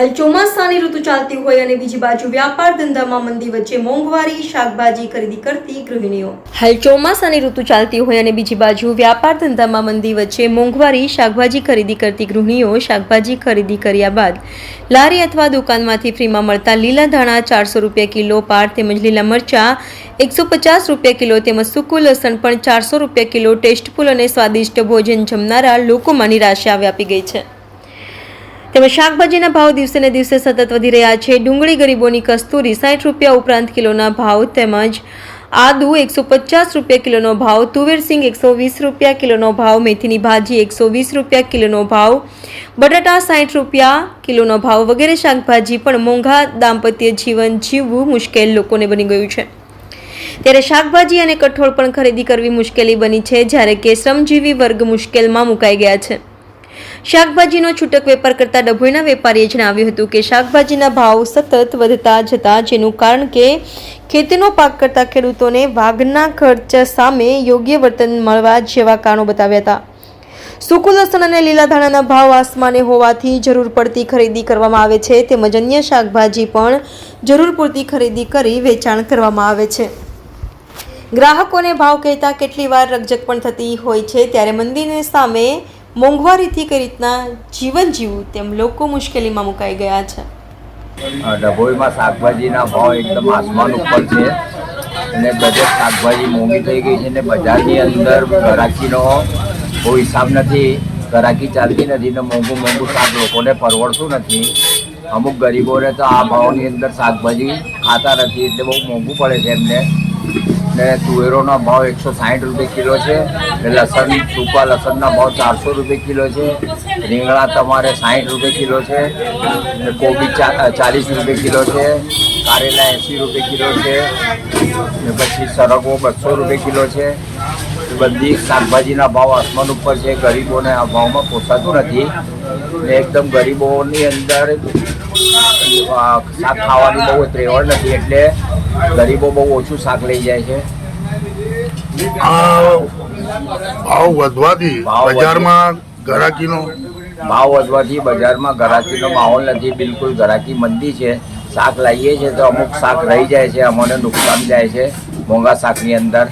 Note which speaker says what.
Speaker 1: હાલ ચોમાસાની ઋતુ ચાલતી હોય અને બીજી બાજુ વ્યાપાર ધંધામાં મંદી વચ્ચે મોંઘવારી, શાકભાજી ખરીદી કરતી ગૃહિણીઓ. હાલ ચોમાસાની ઋતુ ચાલતી હોય અને બીજી બાજુ વ્યાપાર ધંધામાં મંદી વચ્ચે મોંઘવારી, શાકભાજી ખરીદી કરતી ગૃહિણીઓ શાકભાજી ખરીદી કર્યા બાદ લારી અથવા દુકાનમાંથી ફ્રીમાં મળતા લીલા ધાણા ચારસો રૂપિયા કિલો, પાર તેમજ લીલા મરચાં એકસો પચાસ રૂપિયા કિલો તેમજ સૂકું લસણ પણ ચારસો રૂપિયા કિલો, ટેસ્ટફુલ અને સ્વાદિષ્ટ ભોજન જમનારા લોકોમાં નિરાશા વ્યાપી ગઈ છે. તેમજ શાકભાજીના ભાવ દિવસે ને દિવસે સતત વધી રહ્યા છે. ડુંગળી ગરીબોની કસ્તુરી સાઠ રૂપિયા ઉપરાંત કિલોના ભાવ તેમજ આદુ એકસો પચાસ રૂપિયા કિલોનો ભાવ, તુવેર સિંગ એકસો વીસ રૂપિયા કિલોનો ભાવ, મેથીની ભાજી એકસો વીસ રૂપિયા કિલોનો ભાવ, બટાટા સાઠ રૂપિયા કિલોનો ભાવ વગેરે શાકભાજી પણ મોંઘા દાંપત્ય જીવન જીવવું મુશ્કેલ લોકોને બની ગયું છે. ત્યારે શાકભાજી અને કઠોળ પણ ખરીદી કરવી મુશ્કેલી બની છે, જ્યારે કે શ્રમજીવી વર્ગ મુશ્કેલમાં મુકાઈ ગયા છે. શાકભાજીનો છૂટક વેપાર કરતા ડભોઈના વેપારીએ જણાવ્યું હતું કે શાકભાજીના ભાવ સતત વધતા જતા, જેનું કારણ કે ખેતીનો પાક કરતા ખેડૂતોને વાઘના ખર્ચ સામે યોગ્ય વર્તન મળવા જેવા કારણો બતાવ્યા હતા. સૂકું લસણ અને લીલા ધાણાના ભાવ આસમાને હોવાથી જરૂર પડતી ખરીદી કરવામાં આવે છે, તેમજ અન્ય શાકભાજી પણ જરૂર પૂરતી ખરીદી કરી વેચાણ કરવામાં આવે છે. ગ્રાહકોને ભાવ કહેતા કેટલી વાર રકઝક પણ થતી હોય છે, ત્યારે મંદિરની સામે મોંઘવારીથી કઈ રીતના જીવન જીવવું તેમ લોકો મુશ્કેલીમાં મુકાઈ ગયા છે.
Speaker 2: ડભોઈમાં શાકભાજીના ભાવ એકદમ આસમાન ઉપર છે. અને બધે શાકભાજી મોંઘી થઈ ગઈ છે ને બજારની અંદર ગરાકીનો કોઈ હિસાબ નથી. ગરાકી ચાલતી નથી ને મોંઘું મોંઘું શાક લોકોને પરવડતું નથી. અમુક ગરીબોને તો આ ભાવની અંદર શાકભાજી ખાતા નથી એટલે બહુ મોંઘું પડે છે એમને. ને તુવેરોનો ભાવ એકસો સાઠ રૂપિયા કિલો છે ને લસણ, સૂકા લસણના ભાવ ચારસો રૂપિયા કિલો છે. રીંગણા તમારે સાઠ રૂપિયા કિલો છે ને કોબી ચાલીસ રૂપિયા કિલો છે. કારેલા એંસી રૂપિયા કિલો છે ને પછી સરગવો બસો રૂપિયા કિલો છે. બધી શાકભાજીના ભાવ આસમાન ઉપર છે. ગરીબોને આ ભાવમાં પોસાતું નથી ને એકદમ ગરીબોની અંદર શાક ખાવાનું બહુ ત્રેવડ નથી એટલે ગરીબો બહુ ઓછું શાક લઈ જાય છે.
Speaker 3: ભાવ વધવાથી
Speaker 2: ભાવ
Speaker 3: બજારમાં ગરાકીનો.
Speaker 2: ભાવ વધવાથી બજારમાં ગરાકીનો માહોલ નથી બિલકુલ ગરાકી મંદી છે. શાક લાવીએ છીએ તો અમુક શાક રહી જાય છે અમને નુકસાન જાય છે મોંઘા શાકની અંદર.